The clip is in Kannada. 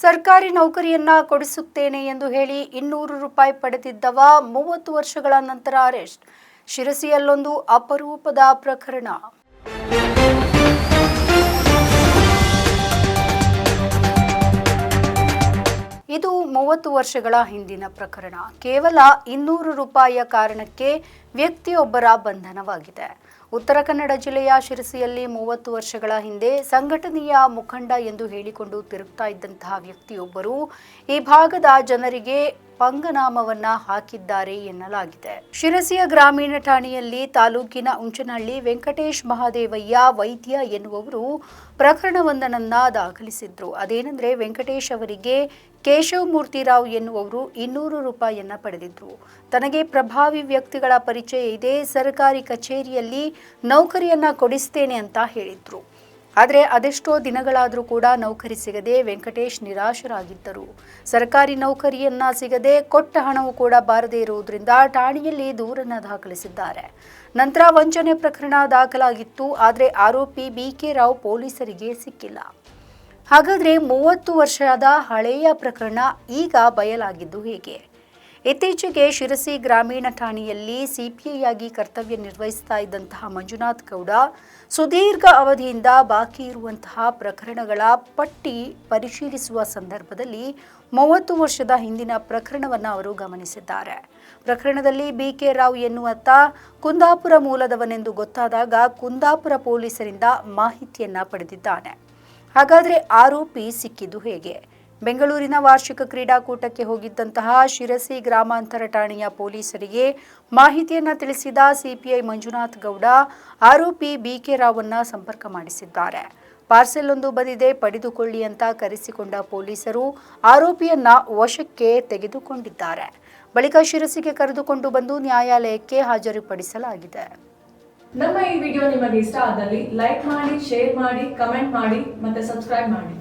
ಸರ್ಕಾರಿ ನೌಕರಿಯನ್ನ ಕೊಡಿಸುತ್ತೇನೆ ಎಂದು ಹೇಳಿ ಇನ್ನೂರು ರೂಪಾಯಿ ಪಡೆದಿದ್ದವ ಮೂವತ್ತು ವರ್ಷಗಳ ನಂತರ ಅರೆಸ್ಟ್. ಶಿರಸಿಯಲ್ಲೊಂದು ಅಪರೂಪದ ಪ್ರಕರಣ. ಇದು ಮೂವತ್ತು ವರ್ಷಗಳ ಹಿಂದಿನ ಪ್ರಕರಣ. ಕೇವಲ ಇನ್ನೂರು ರೂಪಾಯಿಯ ಕಾರಣಕ್ಕೆ ವ್ಯಕ್ತಿಯೊಬ್ಬರ ಬಂಧನವಾಗಿದೆ. ಉತ್ತರ ಕನ್ನಡ ಜಿಲ್ಲೆಯ ಶಿರಸಿಯಲ್ಲಿ ಮೂವತ್ತು ವರ್ಷಗಳ ಹಿಂದೆ ಸಂಘಟನೆಯ ಮುಖಂಡ ಎಂದು ಹೇಳಿಕೊಂಡು ತಿರುಗ್ತಾ ಇದ್ದಂತಹ ವ್ಯಕ್ತಿಯೊಬ್ಬರು ಈ ಭಾಗದ ಜನರಿಗೆ ಪಂಗನಾಮವನ್ನ ಹಾಕಿದ್ದಾರೆ ಎನ್ನಲಾಗಿದೆ. ಶಿರಸಿಯ ಗ್ರಾಮೀಣ ಠಾಣೆಯಲ್ಲಿ ತಾಲೂಕಿನ ಉಂಚನಹಳ್ಳಿ ವೆಂಕಟೇಶ್ ಮಹಾದೇವಯ್ಯ ವೈದ್ಯ ಎನ್ನುವವರು ಪ್ರಕರಣವೊಂದನನ್ನ ದಾಖಲಿಸಿದ್ರು. ಅದೇನೆಂದ್ರೆ ವೆಂಕಟೇಶ್ ಅವರಿಗೆ ಕೇಶವ್ ಮೂರ್ತಿರಾವ್ ಎನ್ನುವವರು ಇನ್ನೂರು ರೂಪಾಯಿಯನ್ನ ಪಡೆದಿದ್ರು. ತನಗೆ ಪ್ರಭಾವಿ ವ್ಯಕ್ತಿಗಳ ಪರಿಚಯ ಇದೆ ಸರ್ಕಾರಿ ಕಚೇರಿಯಲ್ಲಿ ನೌಕರಿಯನ್ನ ಕೊಡಿಸ್ತೇನೆ ಅಂತ ಹೇಳಿದ್ರು. ಆದರೆ ಅದೆಷ್ಟೋ ದಿನಗಳಾದರೂ ಕೂಡ ನೌಕರಿ ಸಿಗದೆ ವೆಂಕಟೇಶ್ ನಿರಾಶರಾಗಿದ್ದರು. ಸರ್ಕಾರಿ ನೌಕರಿಯನ್ನ ಸಿಗದೆ ಕೊಟ್ಟ ಹಣವು ಕೂಡ ಬಾರದೇ ಇರುವುದರಿಂದ ಠಾಣೆಯಲ್ಲಿ ದೂರನ್ನು ದಾಖಲಿಸಿದ್ದಾರೆ. ನಂತರ ವಂಚನೆ ಪ್ರಕರಣ ದಾಖಲಾಗಿತ್ತು, ಆದರೆ ಆರೋಪಿ ಬಿ ಕೆ ರಾವ್ ಪೊಲೀಸರಿಗೆ ಸಿಕ್ಕಿಲ್ಲ. ಹಾಗಾದರೆ ಮೂವತ್ತು ವರ್ಷದ ಹಳೆಯ ಪ್ರಕರಣ ಈಗ ಬಯಲಾಗಿದ್ದು ಹೇಗೆ? ಇತ್ತೀಚೆಗೆ ಶಿರಸಿ ಗ್ರಾಮೀಣ ಠಾಣೆಯಲ್ಲಿ ಸಿಪಿಐ ಆಗಿ ಕರ್ತವ್ಯ ನಿರ್ವಹಿಸ್ತಾ ಇದ್ದಂತಹ ಮಂಜುನಾಥ್ ಗೌಡ, ಸುದೀರ್ಘ ಅವಧಿಯಿಂದ ಬಾಕಿ ಇರುವಂತಹ ಪ್ರಕರಣಗಳ ಪಟ್ಟಿ ಪರಿಶೀಲಿಸುವ ಸಂದರ್ಭದಲ್ಲಿ ಮೂವತ್ತು ವರ್ಷದ ಹಿಂದಿನ ಪ್ರಕರಣವನ್ನು ಅವರು ಗಮನಿಸಿದ್ದಾರೆ. ಪ್ರಕರಣದಲ್ಲಿ ಬಿ ಕೆ ರಾವ್ ಎನ್ನುವತ್ತ ಕುಂದಾಪುರ ಮೂಲದವನೆಂದು ಗೊತ್ತಾದಾಗ ಕುಂದಾಪುರ ಪೊಲೀಸರಿಂದ ಮಾಹಿತಿಯನ್ನ ಪಡೆದಿದ್ದಾನೆ. ಹಾಗಾದರೆ ಆರೋಪಿ ಸಿಕ್ಕಿದ್ದು ಹೇಗೆ? ಬೆಂಗಳೂರಿನ ವಾರ್ಷಿಕ ಕ್ರೀಡಾಕೂಟಕ್ಕೆ ಹೋಗಿದ್ದಂತಹ ಶಿರಸಿ ಗ್ರಾಮಾಂತರ ಠಾಣೆಯ ಪೊಲೀಸರಿಗೆ ಮಾಹಿತಿಯನ್ನು ತಿಳಿಸಿದ ಸಿಪಿಐ ಮಂಜುನಾಥ್ ಗೌಡ, ಆರೋಪಿ ಬಿಕೆ ರಾವನ್ನ ಸಂಪರ್ಕ ಮಾಡಿಸಿದ್ದಾರೆ. ಪಾರ್ಸೆಲ್ ಒಂದು ಬಂದಿದೆ, ಪಡೆದುಕೊಳ್ಳಿ ಅಂತ ಕರೆಸಿಕೊಂಡ ಪೊಲೀಸರು ಆರೋಪಿಯನ್ನ ವಶಕ್ಕೆ ತೆಗೆದುಕೊಂಡಿದ್ದಾರೆ. ಬಳಿಕ ಶಿರಸಿಗೆ ಕರೆದುಕೊಂಡು ಬಂದು ನ್ಯಾಯಾಲಯಕ್ಕೆ ಹಾಜರುಪಡಿಸಲಾಗಿದೆ. ನಮ್ಮ ಈ ವಿಡಿಯೋ ನಿಮಗೆ ಇಷ್ಟ ಆದಲ್ಲಿ ಲೈಕ್ ಮಾಡಿ, ಶೇರ್ ಮಾಡಿ, ಕಮೆಂಟ್ ಮಾಡಿ ಮತ್ತೆ ಸಬ್ಸ್ಕ್ರೈಬ್ ಮಾಡಿ.